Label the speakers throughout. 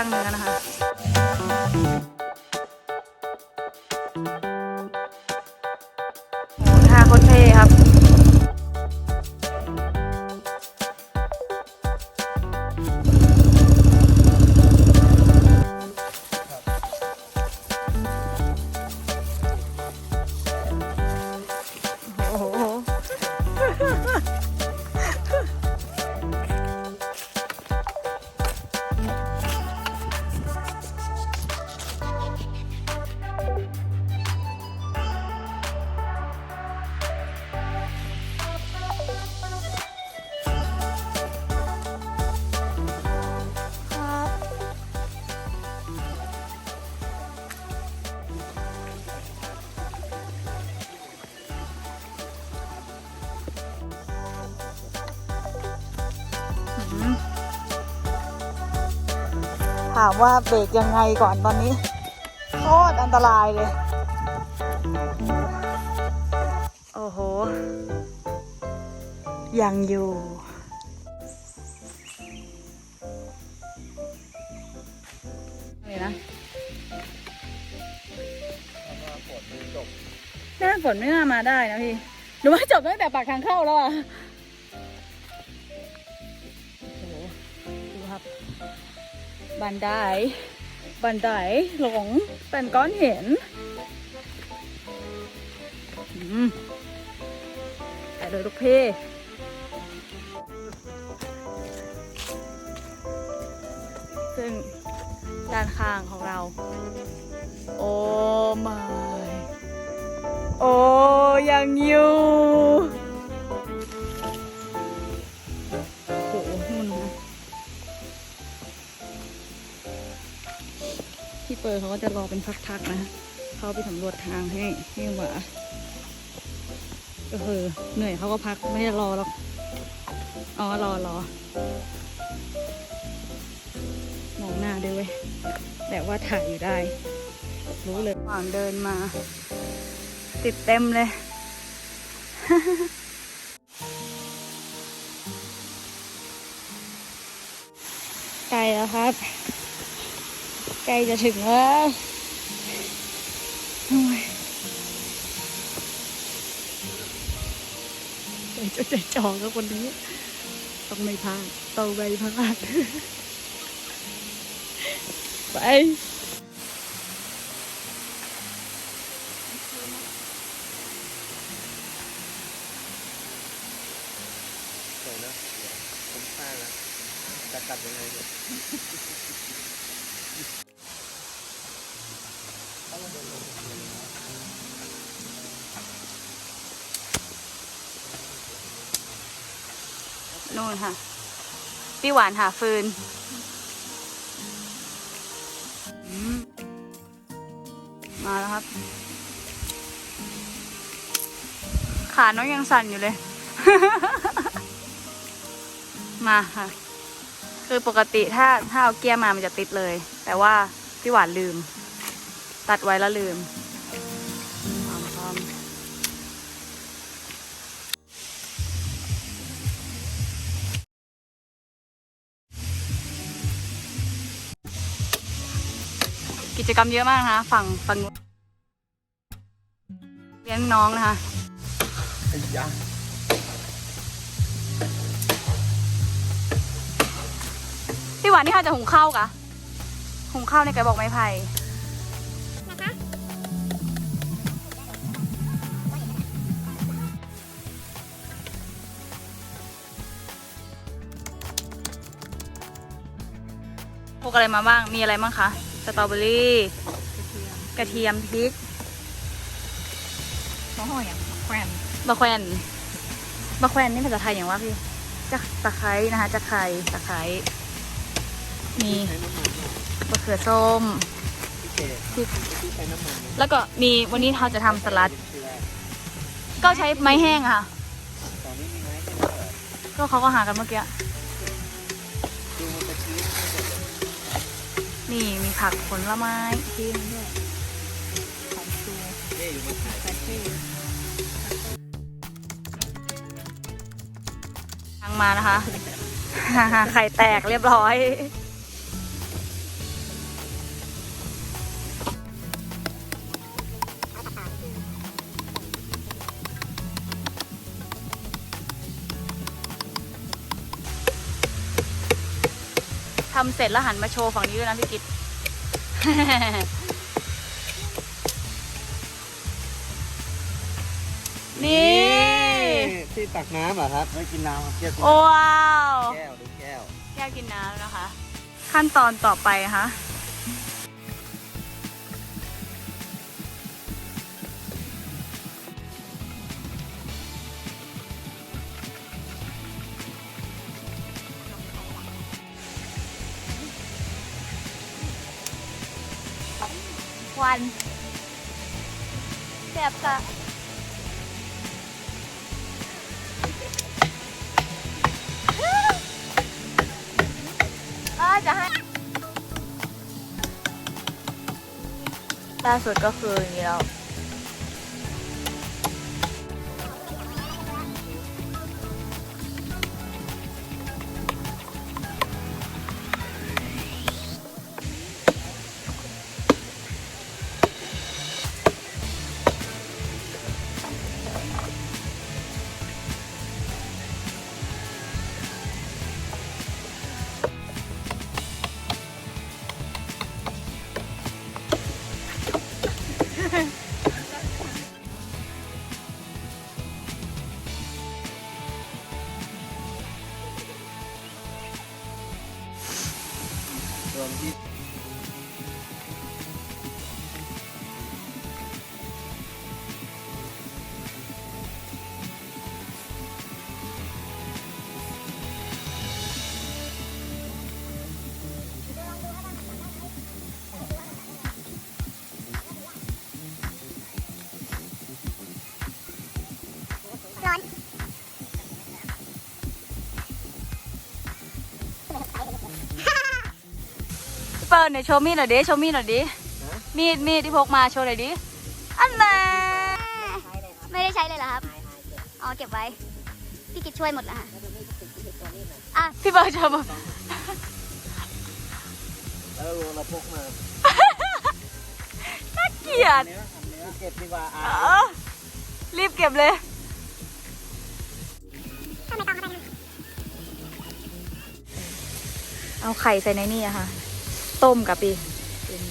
Speaker 1: ย่างเนื้อนะคะ ถามว่าเบรกยังไงก่อนตอนนี้โคตรอันตรายเลย โอ้โห ยังอยู่อะไรนะหน้าฝนไม่น่ามาได้นะพี่หนูว่าจบตั้งแต่ปากทางเข้าแล้วอะโอ้โหดูครับ บันได บันไดหลงเป็นก้อนเห็นอืมแต่โดยลูกเพ่ซึ่งด้านข้างของเรา โอ้ไม่โอ้ยังอยู่ พี่เปิร์เขาก็จะรอเป็นพักๆนะเขาไปสำรวจทางให้ให้หวาก็คือเหนื่อยเขาก็พักไม่ได้รอหรอกอ๋อรอรอมองหน้าด้วยแต่ว่าถ่ายอยู่ได้ รู้เลยหว่างเดินมา ติดเต็มเลยไกลแล้วครับ กล้จะถึงแล้วโอ้ยใจจะใจจอกับคนนี้ ต้องไม่พลาดต้องไม่พลาด ไป
Speaker 2: นู่น
Speaker 1: ค่ะ พี่หวานหาฟืนมมาแล้วครับ ขาน้องยังสั่นอยู่เลย มาค่ะ คือปกติถ้าถ้าเอาเกียร์มามันจะติดเลย แต่ว่าพี่หวานลืม ตัดไว้แล้วลืม กิจกรรมเยอะมากนะคะ ฝั่งฝั่งนู้นเลี้ยงน้องนะคะ
Speaker 2: ไอ้ยะ
Speaker 1: พี่หวานนี่เขาจะหุงข้าวกะหุงข้าวในกระบอกไม้ไผ่พวกอะไรมาบ้าง มีอะไรบ้างคะ สตรอเบอรี่กระเทียมพริก
Speaker 3: เขาห่ออย่างแควน
Speaker 1: บะแควนบะแควนนี่ภาษาไทยอย่างว่าพี่จะตะไคร้นะคะจะไคร้ตะไคร้มี
Speaker 2: ใช้น้ำมันหน่อย
Speaker 1: มะเขือส้ม
Speaker 2: พี่เกด
Speaker 1: พริก
Speaker 2: พี่ใช้น้ำมันไหม
Speaker 1: แล้วก็มีวันนี้เราจะทำสลัด
Speaker 2: ที่แรก
Speaker 1: ก็ใช้ไม้แห้งอะค่ะ
Speaker 2: ตอนนี้มีไม้ที่เปิด
Speaker 1: ก็เขาก็หากันเมื่อกี้
Speaker 2: นี่มี
Speaker 1: ผักผลไม้ที่นี่ด้วย
Speaker 3: ของชู
Speaker 2: เอ๊ะอยู่มาถ่าย
Speaker 3: คาเฟ่
Speaker 1: ทางมานะคะ ไข่แตกเรียบร้อยำเสร็จแล้วหันมาโชว์ฝั่งนี้ด้วยนะพี่กิตนี่
Speaker 4: ที่ตักน้ำเหรอครับไม่กินน้ำครับแก้ว
Speaker 1: ว้าว
Speaker 4: แก้วดูแก้ว
Speaker 1: แก้วกินน้ำนะคะ ขั้นตอนต่อไปนะคะ วันแสบกะเออจะให้ล่าสุดก็คืออย่างนี้แล้ว เปิดหน่อยโชว์มีดหน่อยดิโชว์มีดหน่อยดิมีดมีดที่พกมาโชว์หน่อยดิอันน่ะ
Speaker 5: ไม่ได้ใช้เลยเหรอครับอ๋อเก็บไว้พี่กิจช่วยหมดแล้วค่ะอะ
Speaker 1: พี่เบิร์ดโชว์มา
Speaker 4: แล้วเราพกมา
Speaker 1: น่าเกลียด
Speaker 4: เนื้อทำเนื้อเก็บดีกว่าอะ
Speaker 1: เออรีบเก็บเลยเอาไข่ใส่ในนี่อะค่ะ ต้มกับปี
Speaker 3: เป็น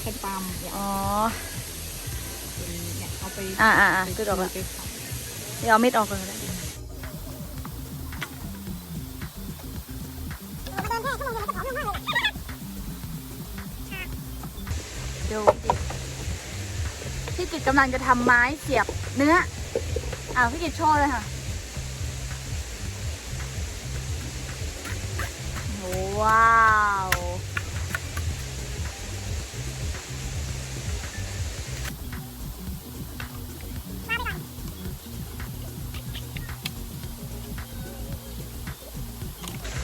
Speaker 3: ไข่ปาล์มเนี่ย
Speaker 1: อ๋อ
Speaker 3: เป็นเนี่ยเอาไป
Speaker 1: อ่าอ่าอ่าคือออกแล้ว
Speaker 3: ไปฝัง
Speaker 1: เดี๋ยวเอามีดออกก่อนก็ได้เดี๋ยวพี่กิจกำลังจะทำไม้เสียบเนื้ออ่าพี่กิจโชว์เลยค่ะ ว้าว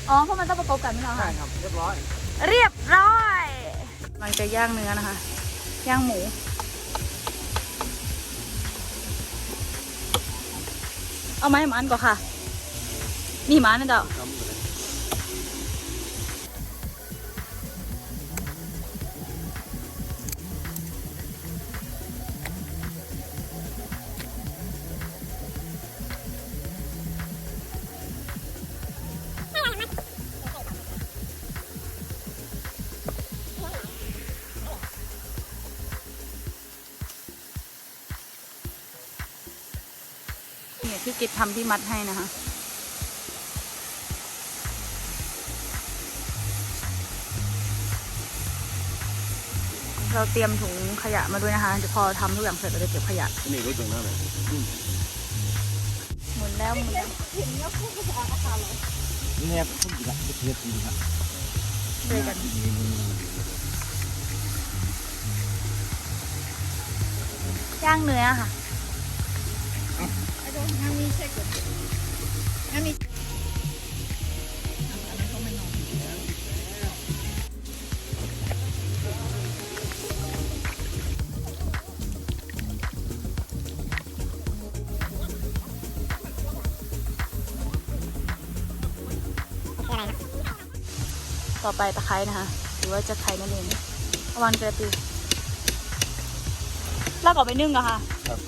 Speaker 1: อ๋อเพราะมันต้องประกบกันไม่เหรอ
Speaker 4: ใช่
Speaker 1: คะ
Speaker 4: ครับ เรียบร้อย
Speaker 1: เรียบร้อยกำลังจะย่างเนื้อนะคะ ย่างหมู เอาไม้มันก่อนค่ะ นี่มันนะเจ้า
Speaker 4: ทำเลย
Speaker 1: เนี่ยที่กิจทำที่มัดให้นะคะเราเตรียมถุงขยะมาด้วยนะคะเดี๋ยวพอทำทุกอย่างเสร็จเราจะเก็บขยะ
Speaker 4: นี่รู้จักหน้าไหน
Speaker 1: หมุนแล้วหมุนแล้ว
Speaker 4: นี่ครับพุ่มจีบะเทียบจีบะ
Speaker 1: ช่วยกันย่างเนื้อค่ะ ต่อไปตะไคร้นะคะ หรือว่าจะไคร้นั่นเองประมาณกระตือลากออกไปนึ่งอะค่ะ
Speaker 4: ครับ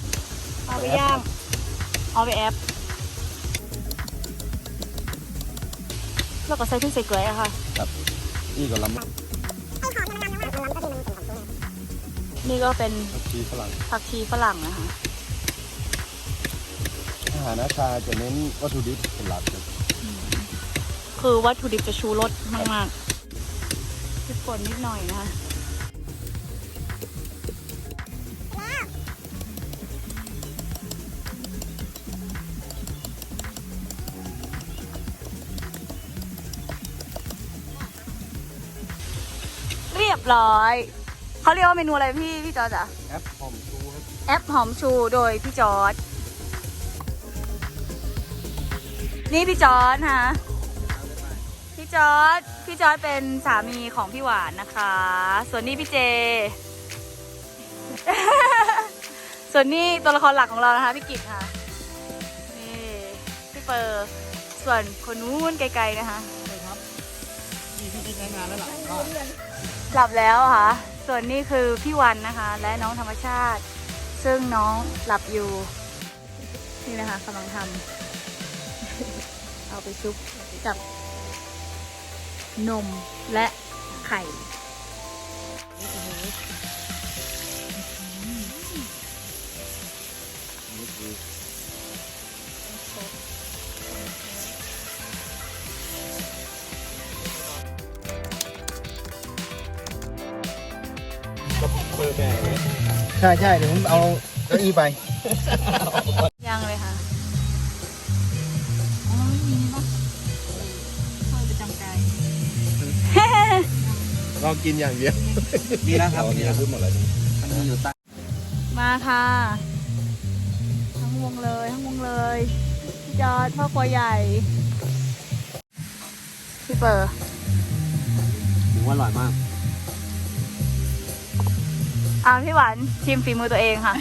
Speaker 1: เอาไปย่าง เอาไปแอปแล้วก็ใส่พริกใส่เกลืออะค่ะ
Speaker 4: ครับ
Speaker 2: นี่ก็ลำ
Speaker 1: นี่ก็เป็น
Speaker 2: ผักชีฝรั่ง
Speaker 1: ผักชีฝรั่งนะคะ
Speaker 2: อาหารนาชาจะเน้นวัตถุดิบเป็นหลัก ครับ
Speaker 1: คือวัตถุดิบจะชูรสมากๆพริกป่นนิดหน่อยนะคะเรียบร้อย เขาเรียกว่าเมนูอะไรพี่พี่จอร์จอะ
Speaker 2: แอปหอมชูครับ
Speaker 1: แอปหอมชูโดยพี่จอร์ดนี่พี่จอร์ดฮะพี่ จอร์ดพี่จอร์ดเป็นสามีของพี่หวานนะคะ ส่วนนี้พี่เจ ส่วนนี้ตัวละครหลักของเรานะคะพี่กิตค่ะ นี่พี่เปอร์ส่วนคนนู้นไกลๆนะคะ
Speaker 2: นี่พี่ใช้งานแล้วหลังก็
Speaker 1: หลับแล้วค่ะ ส่วนนี้คือพี่วันนะคะ และน้องธรรมชาติ ซึ่งน้องหลับอยู่ นี่นะคะกำลังทำ เอาไปซุปกับ นมและไข่
Speaker 2: นี่คือเปิดแบบใช่ใช่เดี๋ยวผมเอาเก้าอี้ไป
Speaker 1: เรา
Speaker 2: กินอย่างเดียว
Speaker 4: มีแล้วครับ
Speaker 2: มีแล้วขึ้นหมดเลย
Speaker 4: มันมีอยู่ใต้
Speaker 1: มาค่ะ ทั้งวงเลยทั้งวงเลยพี่จอดพ่อครัวใหญ่ พี่เปิร์
Speaker 4: ผมว่าอร่อยมาก
Speaker 1: อ่าพี่หวานชิมฝีมือตัวเองค่ะ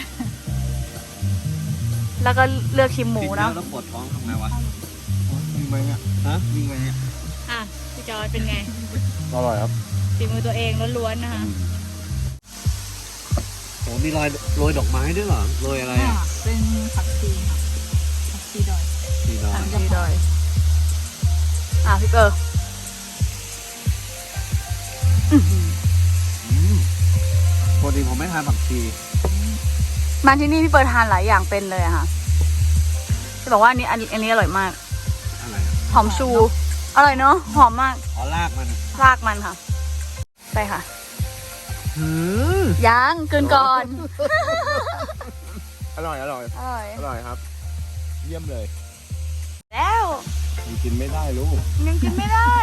Speaker 1: แล้วก็เลือกชิมหมูเนาะ
Speaker 4: แล้วปวดท้องทำไงวะ
Speaker 2: วิ่งไหมเนี่ย
Speaker 4: ฮะ
Speaker 2: วิ่งไหมเนี่ย
Speaker 1: อะพี่จอดเป็นไง
Speaker 2: อร่อยครับ
Speaker 1: ฝีมือตัวเองล้วนๆนะคะ
Speaker 4: โอ้มีรอยโรยดอกไม้ด้วยเหรอโรยอะไรอะ
Speaker 3: เป็นผักชีค่ะผักชีดอย
Speaker 4: สีดอย
Speaker 1: ดีเลยอะพี่เปิร์อื้อหือ
Speaker 4: อืมปกติผมไม่ทานผักชี
Speaker 1: มาที่นี่พี่เปิร์ทานหลายอย่างเป็นเลยอะค่ะจะบอกว่าอันนี้อันนี้อันนี้อร่อยมาก
Speaker 4: อะไรอะ
Speaker 1: หอมชู อร่อยเนาะหอมมาก
Speaker 4: อ๋อรากมัน
Speaker 1: รากมันค่ะ ไปค่ะ
Speaker 4: หืม
Speaker 1: ยังกลืนก่อน
Speaker 2: อร่อยอร่อย
Speaker 1: อร่อย
Speaker 2: อร่อยครับ เยี่ยมเลย
Speaker 1: แล้ว
Speaker 2: ยังกินไม่ได้ลูก
Speaker 1: ยังกินไม่ได้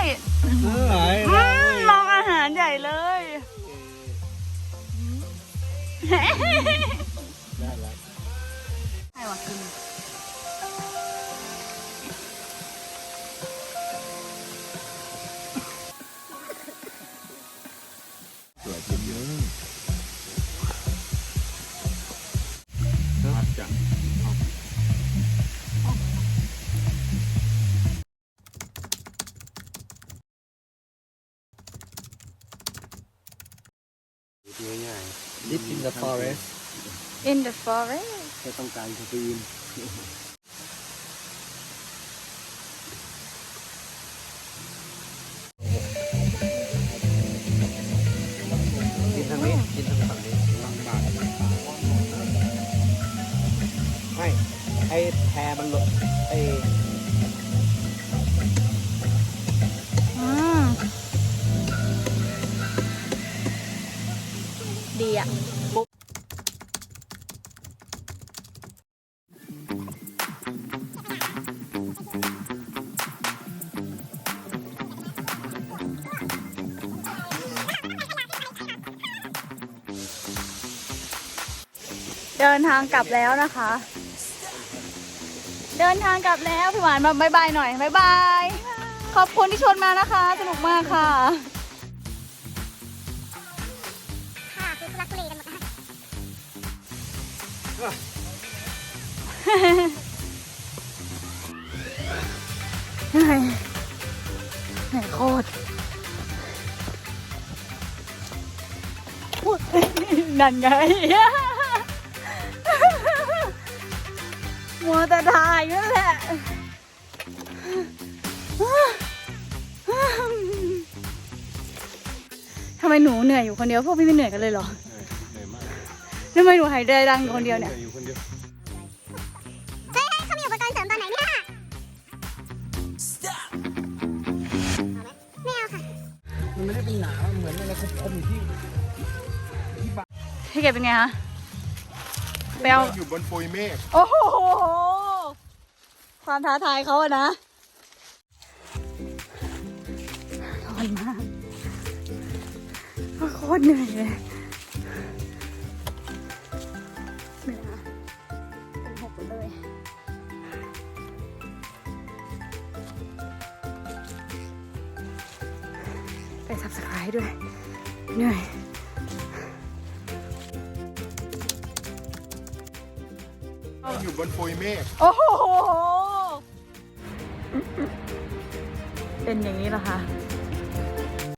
Speaker 4: เออไหน
Speaker 1: อืมลองอาหารใหญ่เลย
Speaker 2: ได้แล้ว
Speaker 1: ให้ว่ากินา
Speaker 2: ยๆ
Speaker 4: Deep in the forest
Speaker 1: in the forest
Speaker 2: แค่ต้องการคาเฟอีน
Speaker 4: กินทางนี้ กินทางฝั่งนี้ไม่ไอ้แพรมันหลด อะ
Speaker 1: เดินทางกลับแล้วนะคะ เดินทางกลับแล้วพี่หวานมาบายบายหน่อยบายบาย ขอบคุณที่ชวนมานะคะ สนุกมากค่ะ
Speaker 6: ค่ะ เหนื่
Speaker 1: อยเหนื่อยโคตรนั่นไงมัวแต่ถ่ายนั่นแหละำไมหนูเหนื่อยอยู่คนเดียวพวกพี่ไม่เหนื่อยกันเลยเหรอ ทำไมหนูหายใจดังอยู่คนเดียวเนี่ย
Speaker 2: หนื่อยอยู่คนเดียว
Speaker 6: เฮ้ยเขามีอุปกรณ์เสริมตอนไหนเนี่ยไม่เอาค่ะ
Speaker 4: มันไม่ได้เป็นหนามเหมือนอะไรคมๆที่
Speaker 1: พี่เกดเป็นไงคะไปเอา
Speaker 2: อยู่บนปุยเมฆ
Speaker 1: โอ้โห ความท้าทายเขาอะนะร้อนมากโคตรเหนื่อยเลย